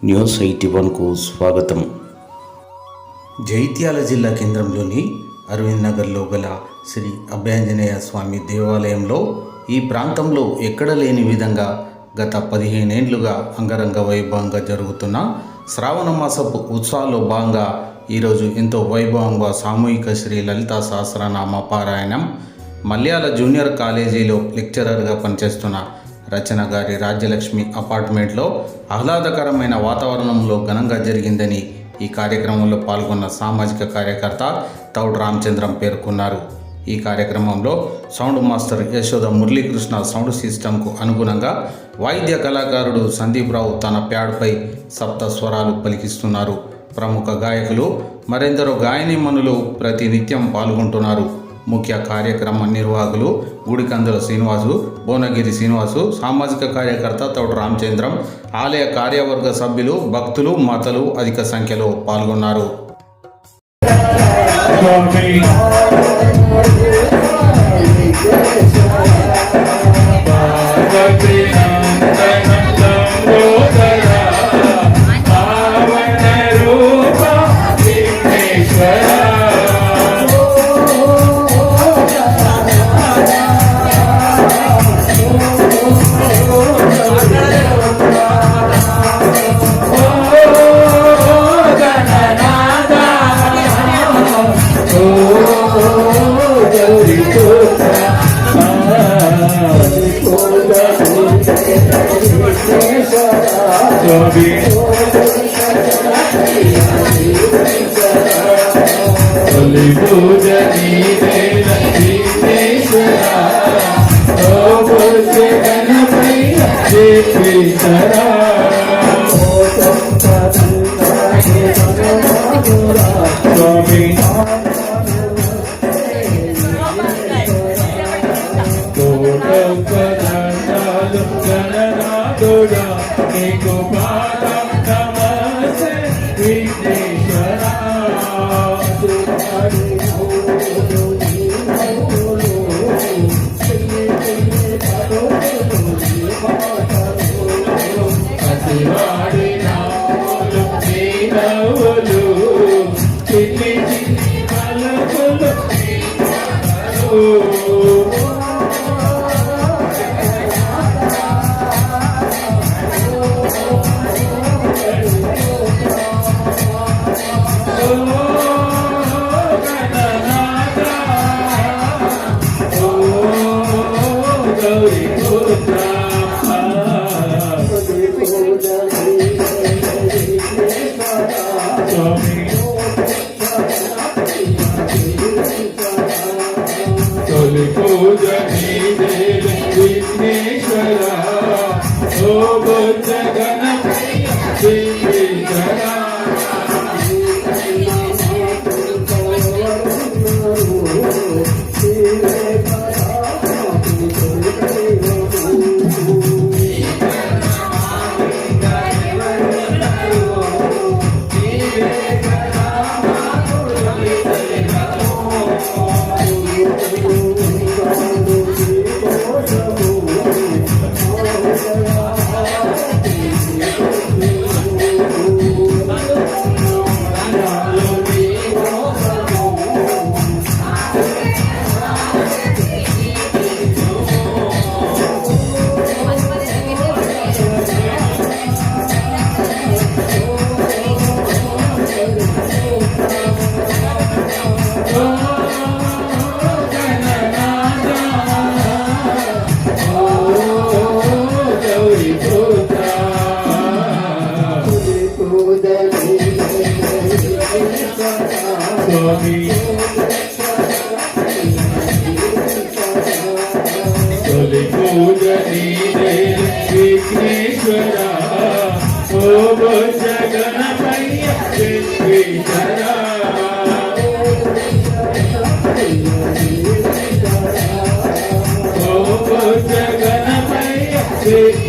News eighty వన్కు స్వాగతం. జైత్యాల జిల్లా కేంద్రంలోని అరవింద్ నగర్లో గల శ్రీ అభ్యాంజనేయ స్వామి దేవాలయంలో ఈ ప్రాంతంలో ఎక్కడ లేని విధంగా గత పదిహేనేండ్లుగా అంగరంగ వైభవంగా జరుగుతున్న శ్రావణ మాసపు ఉత్సవాల్లో భాగంగా ఈరోజు ఎంతో వైభవంగా సామూహిక శ్రీ లలితా సహస్రనామ పారాయణం మలయాళ జూనియర్ కాలేజీలో లెక్చరర్గా పనిచేస్తున్న రచన గారి రాజ్యలక్ష్మి అపార్ట్మెంట్లో ఆహ్లాదకరమైన వాతావరణంలో ఘనంగా జరిగిందని ఈ కార్యక్రమంలో పాల్గొన్న సామాజిక కార్యకర్త తౌడు రామచంద్రం పేర్కొన్నారు. ఈ కార్యక్రమంలో sound master Yashoda Muralikrishna sound సిస్టంకు అనుగుణంగా వాయిద్య కళాకారుడు సందీప్ రావు తన ప్యాడ్పై సప్త స్వరాలు పలికిస్తున్నారు. ప్రముఖ గాయకులు మరెందరో గాయనిమణులు ప్రతినిత్యం పాల్గొంటున్నారు. ముఖ్య కార్యక్రమ నిర్వాహకులు గుడికందుల శ్రీనివాసు భువనగిరి శ్రీనివాసు సామాజిక కార్యకర్త తోట రామచంద్రం ఆలయ కార్యవర్గ సభ్యులు భక్తులు మాతలు అధిక సంఖ్యలో పాల్గొన్నారు. నీకు Oh. oh, oh.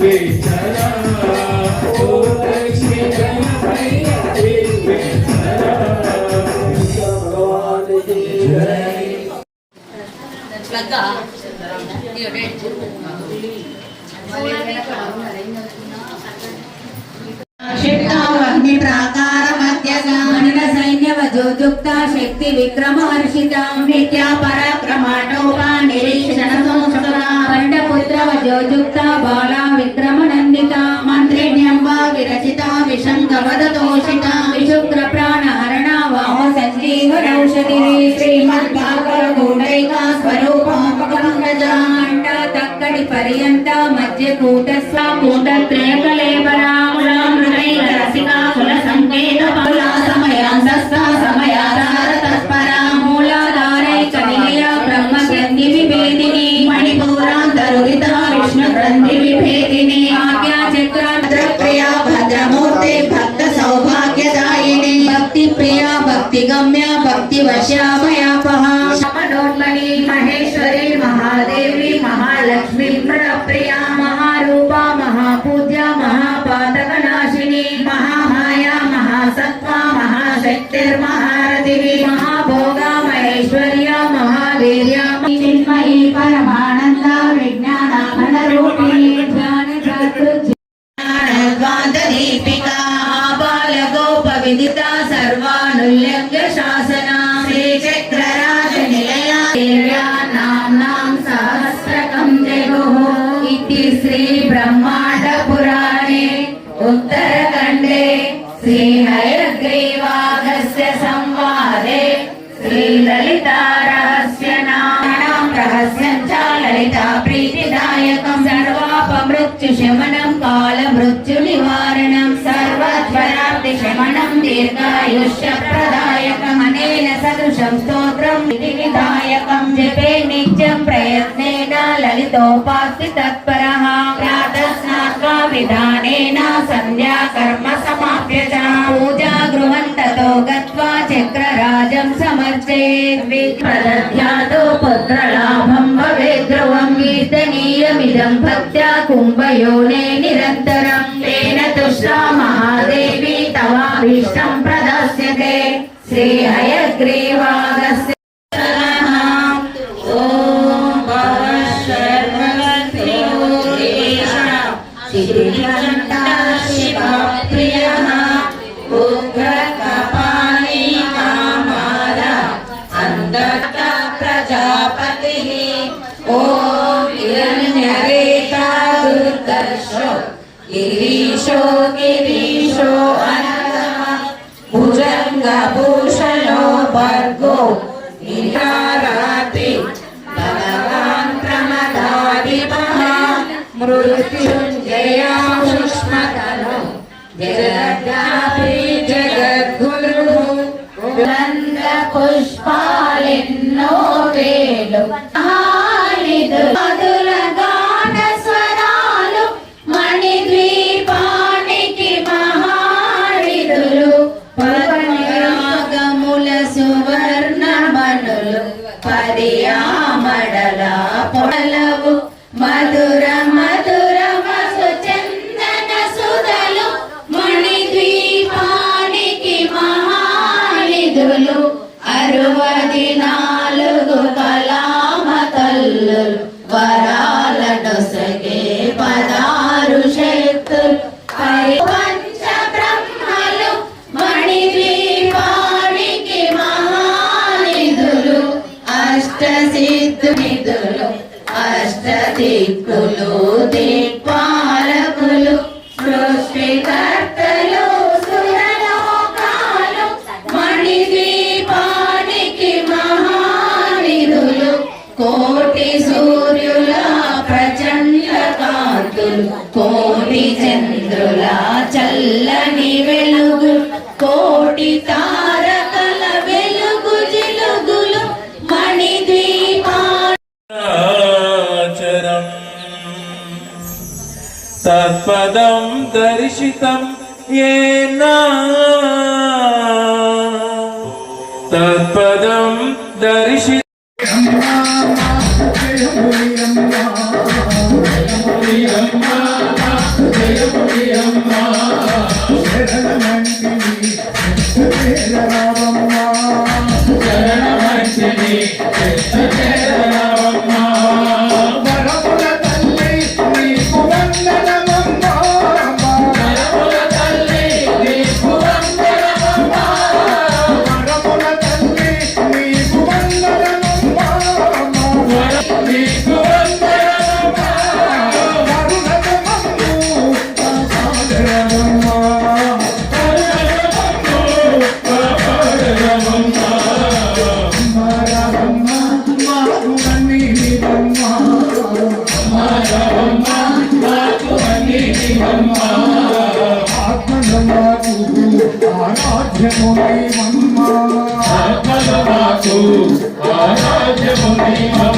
wait. पर्यन्ता मध्य कूटस्था कूटत्रयकलेबरा दीर्घायुष्यप्रदायकमनेन सदृशं स्तोत्रं विधिविधायकं जपे नित्यं प्रयत्नेन ललितोपास्ति तत्परः प्रातस्नात्वा विधानेन सन्ध्याकर्म समाप्य च पूजा गृहं ततो गत्वा चक्रराजं समर्चयेत् विप्रदध्यातो पुत्रलाभं भवेत् ध्रुवं कीर्तनीयमिदं भक्त्या कुम्भयोने निरन्तरं तेन तुष्टा महादेवी विष्टं प्रदस्यते श्रीहयग्रीवादस्य मृत्युञ्जयाष्मतनु जगद्गापि जगद्गुरुः पुष्पालिन्नो वेलु Adina. కోటి తారకల వెలుగు జిలుగులు మణి ద్వీపాచరం తత్పదం దర్శితం ఏనా తత్పదం దర్శి okay Hallelujah.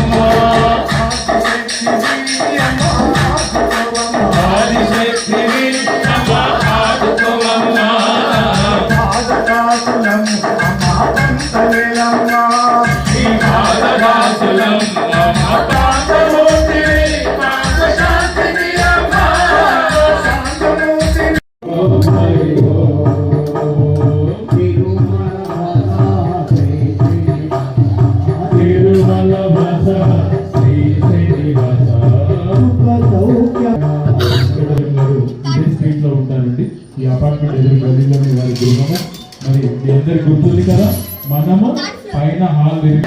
ఉంటారండి ఈ అపార్ట్మెంట్ ఎదురు గదిలోని వారి గృహము. మరి మీ అందరి గుర్తుంది కదా? మనము పైన హాల్ నిర్మి-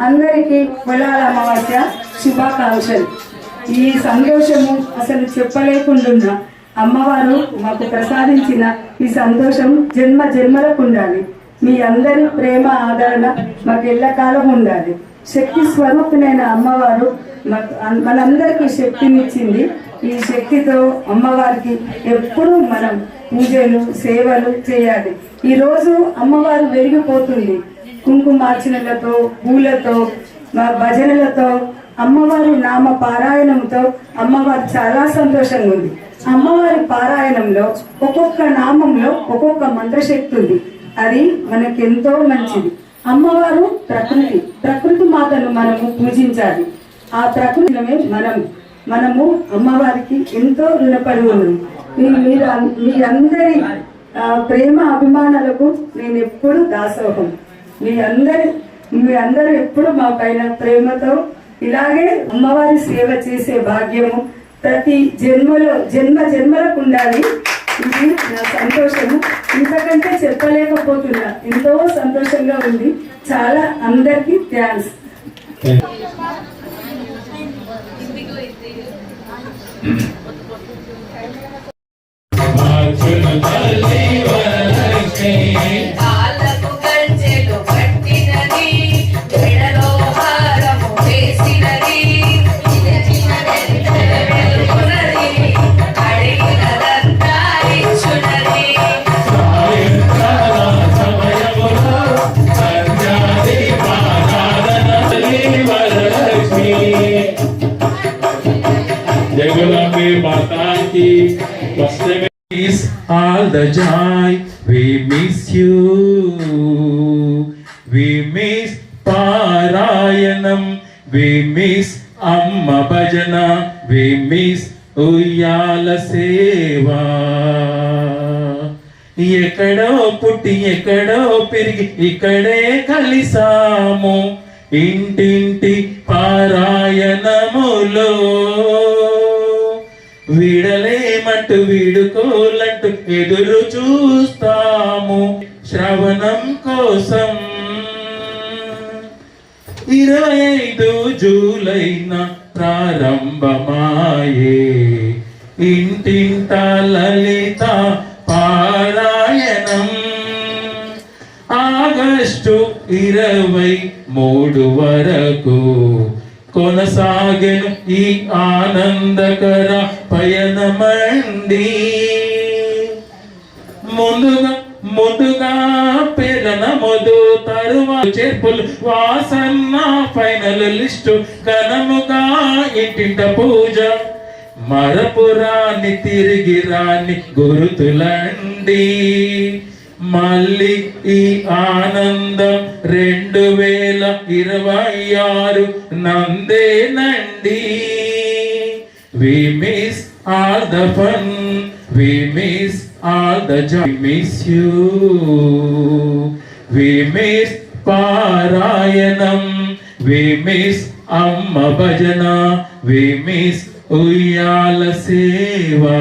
అందరికీ పొలాల అమావాస్య శుభాకాంక్షలు. ఈ సంతోషము అసలు చెప్పలేకుండా అమ్మవారు మాకు ప్రసాదించిన ఈ సంతోషం జన్మ జన్మలకు ఉండాలి మీ అందరి ప్రేమ ఆదరణ మాకు ఎల్లకాలం ఉండాలి. శక్తి స్వరూపునైన అమ్మవారు మనందరికీ శక్తినిచ్చింది. ఈ శక్తితో అమ్మవారికి ఎప్పుడూ మనం పూజలు సేవలు చేయాలి. ఈ రోజు అమ్మవారు వెలిగిపోతుంది. కుంకుమార్చనలతో పూలతో మా భజనలతో అమ్మవారి నామ పారాయణంతో అమ్మవారు చాలా సంతోషంగా ఉంది అమ్మవారి పారాయణంలో ఒక్కొక్క నామంలో ఒక్కొక్క మంత్రశక్తి ఉంది. అది మనకెంతో మంచిది. అమ్మవారు ప్రకృతి. ప్రకృతి మాతను మనము పూజించాలి. ఆ ప్రకృతిలోనే మనం మనము అమ్మవారికి ఎంతో రుణపడి ఉన్నాం. మీ- మీరు మీ అందరి ప్రేమ అభిమానాలకు నేను ఎప్పుడు దాసోహం. మీ అందరి మీ అందరూ ఎప్పుడు మా పైన ప్రేమతో ఇలాగే అమ్మవారి సేవ చేసే భాగ్యము ప్రతి జన్మలో జన్మ జన్మలకు ఉండాలి ఇది నా సంతోషము. ఇంతకంటే చెప్పలేకపోతున్నా. ఎంతో సంతోషంగా ఉంది. చాలా అందరికీ థ్యాంక్స్ మార్చును the joy we miss you we miss Parayanam. we miss Amma Bhajana. we miss ఉయ్యాల సేవా ఎక్కడో పుట్టి ఎక్కడో పెరిగి ఇక్కడే కలిసాము ఇంటింటి విడలేమంటూ వీడుకోలంటూ ఎదురు చూస్తాము. శ్రవణం కోసం ఇరవై ఐదు జూలైన ప్రారంభమాయే. ఇంటింట లలిత పారాయణం. ఆగస్టు ఇరవై మూడు వరకు కొనసాగను ఈ ఆనందకర పయనమండి ముందుగా ముందుగా పేదన మొదు తరువాత చేర్పులు వాసన్న ఫైనల్ లిస్టు ఘనముగా ఇంటింట పూజ. మరపురాని తిరిగి రాని గురుతులండి. మళ్ళీ ఈ ఆనందం రెండు వేల ఇరవై ఆరు నందేనండి. We miss all the fun. We miss all the joy. We miss you. We miss Parayanam. We miss Amma Bhajana. We miss Uyyala Seva.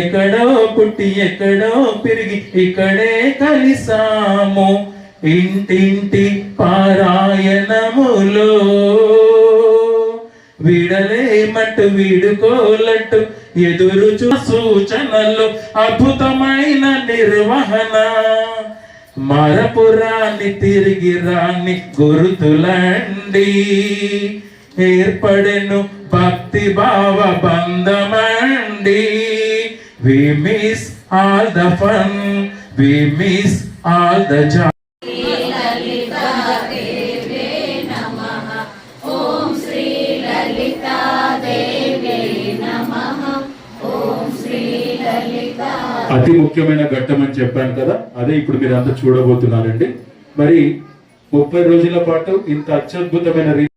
ఎక్కడో పుట్టి ఎక్కడో పెరిగి ఇక్కడే కలిసాము ఇంటింటి పారాయణములో విడలేమట్టు వీడుకోలట్టు. ఎదురు చూ సూచనలు అద్భుతమైన నిర్వహణ. మరపురాన్ని తిరిగి రాని గురుతులండి. ఏర్పడెను భక్తి భావ బంధమండి. We miss all the fun we miss all the జా అతి ముఖ్యమైన ఘట్టం అని చెప్పాను కదా అదే ఇప్పుడు మీరు అంతా చూడబోతున్నారండి. మరి ముప్పై రోజుల పాటు ఇంత అత్యద్భుతమైన రీతి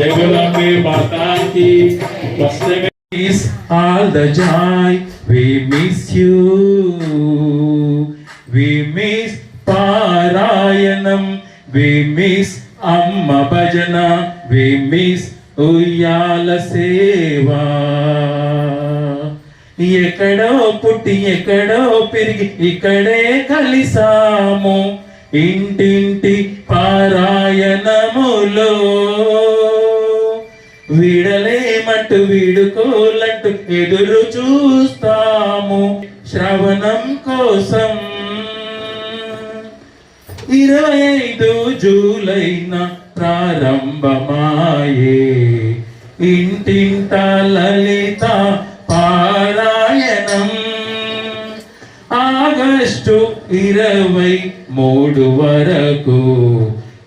జగదంబే మాతాకి Is all the joy we miss you. We miss Parayanam. We miss Amma Bhajana. We miss Uyyala Seva. ఎక్కడో పుట్టి ఎక్కడో పెరిగి ఇక్కడే కలిసాము ఇంటింటి వీడలేమంటూ వీడుకోలంటూ ఎదురు చూస్తాము. శ్రవణం కోసం ఇరవై ఐదు జూలైన ప్రారంభమాయే. ఇంటింట లలిత పారాయణం. ఆగస్టు ఇరవై మూడు వరకు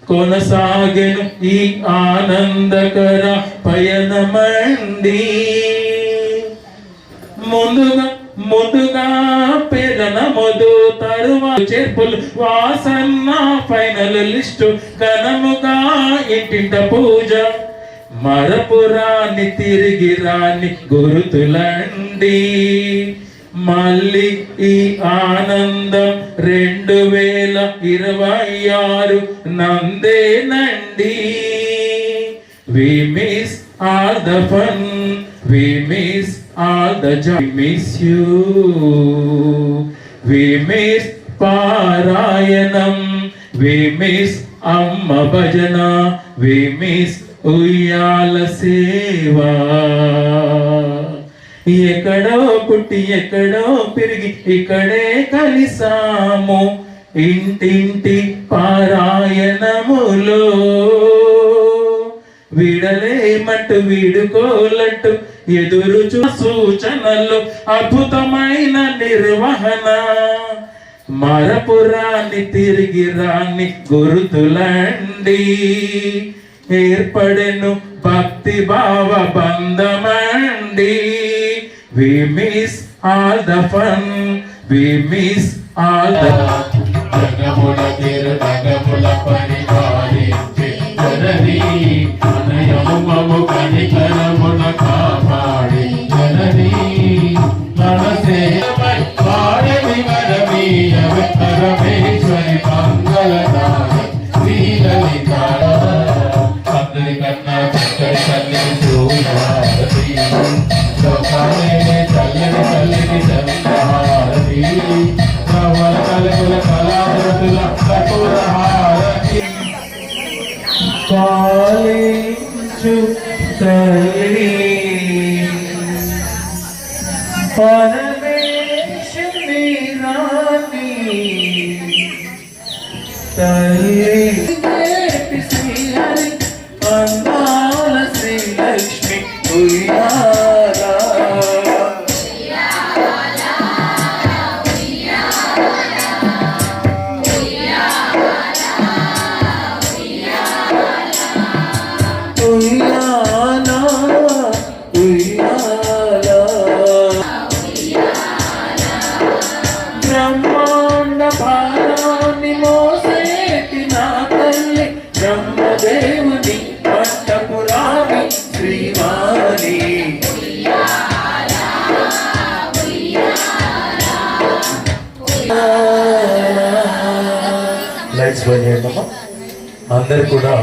కొనసాగను ఈ ఆనందకర పయనమండి ముందుగా ముందుగా పేదన మొదు తరువాత చేర్పులు వాసన్న ఫైనల్ లిస్టు ఘనముగా ఇంటింట పూజ. మరపురాని తిరిగి రాని గురుతులండి. మళ్ళీ ఈ ఆనందం రెండు వేల ఇరవై ఆరు నందేనండి. We all the fun. We miss all the joy. We miss you. We miss Parayanam. We miss Amma Bhajana. We miss Uyyala Seva. ఎక్కడో పుట్టి ఎక్కడో పెరిగి ఇక్కడే కలిసాము ఇంటింటి పారాయణములో వీడలేమట్టు వీడుకోలట్టు ఎదురు సూచనలు అద్భుతమైన నిర్వహణ. మరపురాన్ని తిరిగి రాని గురుతులండి. ఏర్పడెను భక్తి భావ బంధమండి. We miss all the fun we miss all the జగముల తిరు జగముల పని. అనయము మము కనికరమున కాపాడి జనని. మనసే పాడవి మరమీయ పరమేశ్వరి మంగళనాయ శ్రీలలిత చక్కటి లోకాలే తల్లిని చంద్రహారతి. కలకుల అందరు కూడా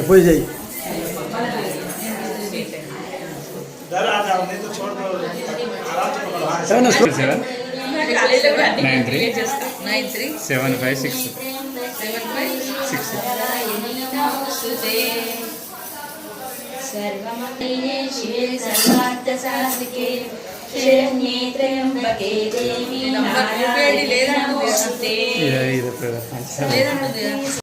ఎప్పుడు చేయి seven three nine three seven five six शक्तिये शिवे सर्वार्थसाधिके शरण्ये त्र्यम्बके देवी नारायणे